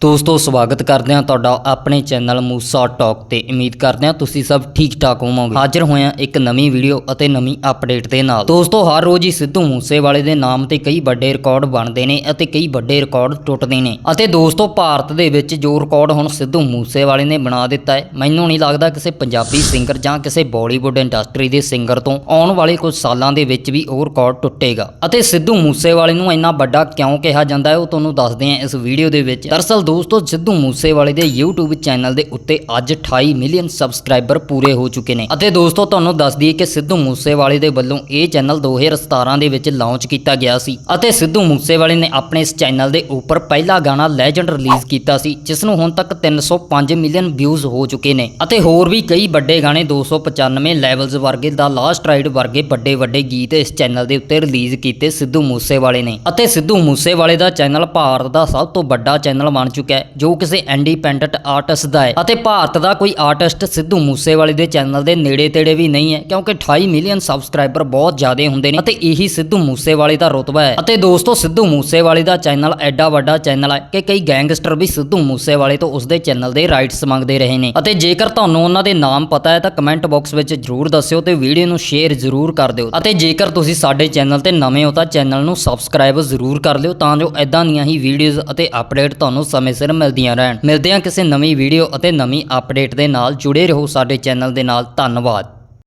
ਦੋਸਤੋ, ਸਵਾਗਤ ਕਰਦੇ ਹਾਂ ਤੁਹਾਡਾ ਆਪਣੇ ਚੈਨਲ ਮੂਸਾ ਟਾਕ ਤੇ ਉਮੀਦ ਕਰਦੇ ਹਾਂ ਤੁਸੀਂ ਸਭ ਠੀਕ ਠਾਕ ਹੋਵੋਗੇ। ਹਾਜ਼ਰ ਹੋਇਆ ਇੱਕ ਨਵੀਂ ਵੀਡੀਓ ਅਤੇ ਨਵੀਂ ਅਪਡੇਟ ਦੇ ਨਾਲ। ਦੋਸਤੋ, ਹਰ ਰੋਜ਼ ਹੀ ਸਿੱਧੂ ਮੂਸੇਵਾਲੇ ਦੇ ਨਾਮ ਤੇ ਕਈ ਵੱਡੇ ਰਿਕਾਰਡ ਬਣਦੇ ਨੇ ਅਤੇ ਕਈ ਵੱਡੇ ਰਿਕਾਰਡ ਟੁੱਟਦੇ ਨੇ। ਅਤੇ ਦੋਸਤੋ, ਭਾਰਤ ਦੇ ਵਿੱਚ ਜੋ ਰਿਕਾਰਡ ਹੁਣ ਸਿੱਧੂ ਮੂਸੇਵਾਲੇ ਨੇ ਬਣਾ ਦਿੱਤਾ ਹੈ, ਮੈਨੂੰ ਨਹੀਂ ਲੱਗਦਾ ਕਿਸੇ ਪੰਜਾਬੀ ਸਿੰਗਰ ਜਾਂ ਕਿਸੇ ਬਾਲੀਵੁੱਡ ਇੰਡਸਟਰੀ ਦੇ ਸਿੰਗਰ ਤੋਂ ਆਉਣ ਵਾਲੇ ਕੁਝ ਸਾਲਾਂ ਦੇ ਵਿੱਚ ਵੀ ਉਹ ਰਿਕਾਰਡ ਟੁੱਟੇਗਾ। ਅਤੇ ਸਿੱਧੂ ਮੂਸੇਵਾਲੇ ਨੂੰ ਇੰਨਾ ਵੱਡਾ ਕਿਉਂ ਕਿਹਾ ਜਾਂਦਾ ਹੈ, ਉਹ ਤੁਹਾਨੂੰ ਦੱਸਦੇ ਹਾਂ ਇਸ ਵੀਡੀਓ ਦੇ ਵਿੱਚ। ਦਰਅਸਲ ਦੋਸਤੋ, ਸਿੱਧੂ ਮੂਸੇਵਾਲੇ ਦੇ YouTube ਚੈਨਲ ਦੇ ਉੱਤੇ ਅੱਜ 28 ਮਿਲੀਅਨ ਸਬਸਕ੍ਰਾਈਬਰ ਪੂਰੇ ਹੋ ਚੁੱਕੇ ਨੇ। ਅਤੇ ਦੋਸਤੋ, ਤੁਹਾਨੂੰ ਦੱਸ ਦਈਏ ਕਿ ਸਿੱਧੂ ਮੂਸੇਵਾਲੇ ਦੇ ਵੱਲੋਂ ਇਹ ਚੈਨਲ 2017 ਦੇ ਵਿੱਚ ਲਾਂਚ ਕੀਤਾ ਗਿਆ ਸੀ। ਅਤੇ ਸਿੱਧੂ ਮੂਸੇਵਾਲੇ ਨੇ ਆਪਣੇ ਇਸ ਚੈਨਲ ਦੇ ਉੱਪਰ ਪਹਿਲਾ ਗਾਣਾ ਲੈਜੈਂਡ ਰਿਲੀਜ਼ ਕੀਤਾ ਸੀ, ਜਿਸ ਨੂੰ ਹੁਣ ਤੱਕ 305 ਮਿਲੀਅਨ ਵਿਊਜ਼ ਹੋ ਚੁੱਕੇ ਨੇ। ਅਤੇ ਹੋਰ ਵੀ ਕਈ ਵੱਡੇ ਗਾਣੇ 295 ਲੈਵਲਸ ਵਰਗੇ ਦਾ ਲਾਸਟ ਰਾਈਡ ਵਰਗੇ ਵੱਡੇ ਵੱਡੇ ਗੀਤ ਇਸ ਚੈਨਲ ਦੇ ਉੱਤੇ ਰਿਲੀਜ਼ ਕੀਤੇ ਸਿੱਧੂ ਮੂਸੇਵਾਲੇ ਨੇ। ਅਤੇ ਸਿੱਧੂ ਮੂਸੇਵਾਲੇ ਦਾ ਚੈਨਲ ਭਾਰਤ ਦਾ ਸਭ ਤੋਂ ਵੱਡਾ ਚੈਨਲ ਬਣ ਚੁੱਕਿਆ ਹੈ, ਜੋ ਕਿਸੇ ਇੰਡੀਪੈਂਡੈਂਟ ਆਰਟਿਸਟ ਦਾ ਹੈ। ਅਤੇ ਭਾਰਤ ਦਾ ਕੋਈ ਆਰਟਿਸਟ ਸਿੱਧੂ ਮੂਸੇਵਾਲੇ ਦੇ ਚੈਨਲ ਦੇ ਨੇੜੇ ਤੇੜੇ ਵੀ ਨਹੀਂ ਹੈ, ਕਿਉਂਕਿ 28 ਮਿਲੀਅਨ ਸਬਸਕ੍ਰਾਈਬਰ ਬਹੁਤ ਜ਼ਿਆਦਾ ਹੁੰਦੇ ਨੇ ਅਤੇ ਇਹੀ ਸਿੱਧੂ ਮੂਸੇਵਾਲੇ ਦਾ ਰੁਤਬਾ ਹੈ। ਅਤੇ ਦੋਸਤੋ, ਸਿੱਧੂ ਮੂਸੇਵਾਲੇ ਦਾ ਚੈਨਲ ਐਡਾ ਵੱਡਾ ਚੈਨਲ ਹੈ ਕਿ ਕਈ ਗੈਂਗਸਟਰ ਵੀ ਸਿੱਧੂ ਮੂਸੇਵਾਲੇ ਤੋਂ ਉਸਦੇ ਚੈਨਲ ਦੇ ਰਾਈਟਸ ਮੰਗਦੇ ਰਹੇ ਨੇ। ਅਤੇ ਜੇਕਰ ਤੁਹਾਨੂੰ ਉਹਨਾਂ ਦੇ ਨਾਮ ਪਤਾ ਹੈ, ਤਾਂ ਕਮੈਂਟ ਬਾਕਸ ਵਿੱਚ ਜਰੂਰ ਦੱਸਿਓ ਤੇ ਵੀਡੀਓ ਨੂੰ ਸ਼ੇਅਰ ਜ਼ਰੂਰ ਕਰ ਦਿਓ। ਅਤੇ ਜੇਕਰ ਤੁਸੀਂ ਸਾਡੇ ਚੈਨਲ ਤੇ ਨਵੇਂ ਹੋ, ਤਾਂ ਚੈਨਲ ਨੂੰ ਸਬਸਕ੍ਰਾਈਬ ਜ਼ਰੂਰ ਕਰ ਲਿਓ, ਤਾਂ ਜੋ ਐਦਾਂ ਦੀਆਂ ਹੀ ਵੀਡੀਓਜ਼ ਅਤੇ ਅਪਡੇਟ ਤੁਹਾਨੂੰ ਸਮੇਂ ਸਮੇਂ ਸਿਰ ਮਿਲਦੀਆਂ ਰਹਿਣ। ਮਿਲਦੇ ਹਾਂ ਕਿਸੇ ਨਵੀਂ ਵੀਡੀਓ ਅਤੇ ਨਵੀਂ ਅਪਡੇਟ ਦੇ ਨਾਲ। ਜੁੜੇ ਰਹੋ ਸਾਡੇ ਚੈਨਲ ਦੇ ਨਾਲ। ਧੰਨਵਾਦ।